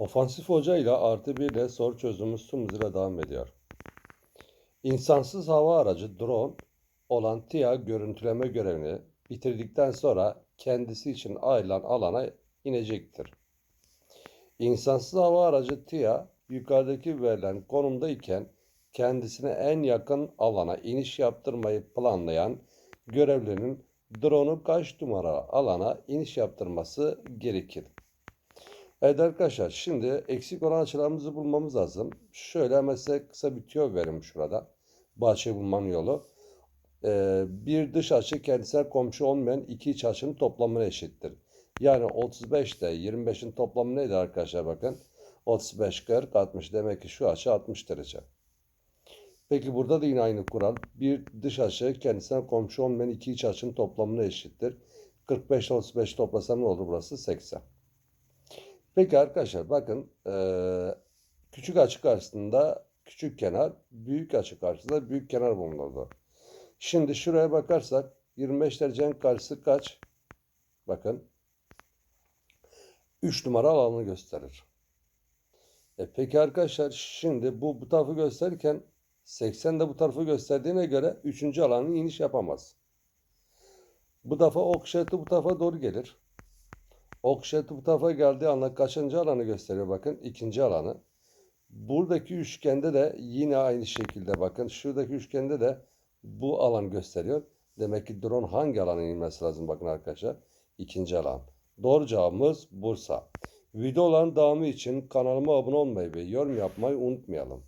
Ofansif Hoca ile artı bir ile soru çözümümüz tüm hızıyla devam ediyor. İnsansız hava aracı drone olan TİA görüntüleme görevini bitirdikten sonra kendisi için ayrılan alana inecektir. İnsansız hava aracı TİA yukarıdaki verilen konumdayken kendisine en yakın alana iniş yaptırmayı planlayan görevlinin drone'u kaç numara alana iniş yaptırması gerekir? Evet arkadaşlar şimdi eksik olan açılarımızı bulmamız lazım. Şöyle size kısa bir tüyo verim şurada. Bu açıyı bulmanın yolu. Ee, bir dış açı kendisine komşu olmayan iki iç açının toplamına eşittir. Yani 35 ile 25'in toplamı neydi arkadaşlar bakın. 35, 40, 60 demek ki şu açı 60 derece. Peki burada da yine aynı kural. Bir dış açı kendisine komşu olmayan iki iç açının toplamına eşittir. 45 ile 35 toplasam ne olur burası? 80. Peki arkadaşlar bakın eee, küçük açı karşısında küçük kenar, büyük açı karşısında büyük kenar bulunurdu. Şimdi şuraya bakarsak 25 derecenin karşısı kaç? Bakın 3 numara alanı gösterir. E peki arkadaşlar şimdi bu bu tarafı gösterirken 80 de bu tarafı gösterdiğine göre 3. alanın iniş yapamaz. Bu defa ok işareti bu tarafa doğru gelir. Ok işareti bu tarafa geldiği anda kaçıncı alanı gösteriyor bakın ikinci alanı. Buradaki üçgende de yine aynı şekilde bakın şuradaki üçgende de bu alan gösteriyor. Demek ki drone hangi alana inmesi lazım bakın arkadaşlar. İkinci alan. Doğru cevabımız Bursa. Videoların devamı için kanalıma abone olmayı ve yorum yapmayı unutmayalım.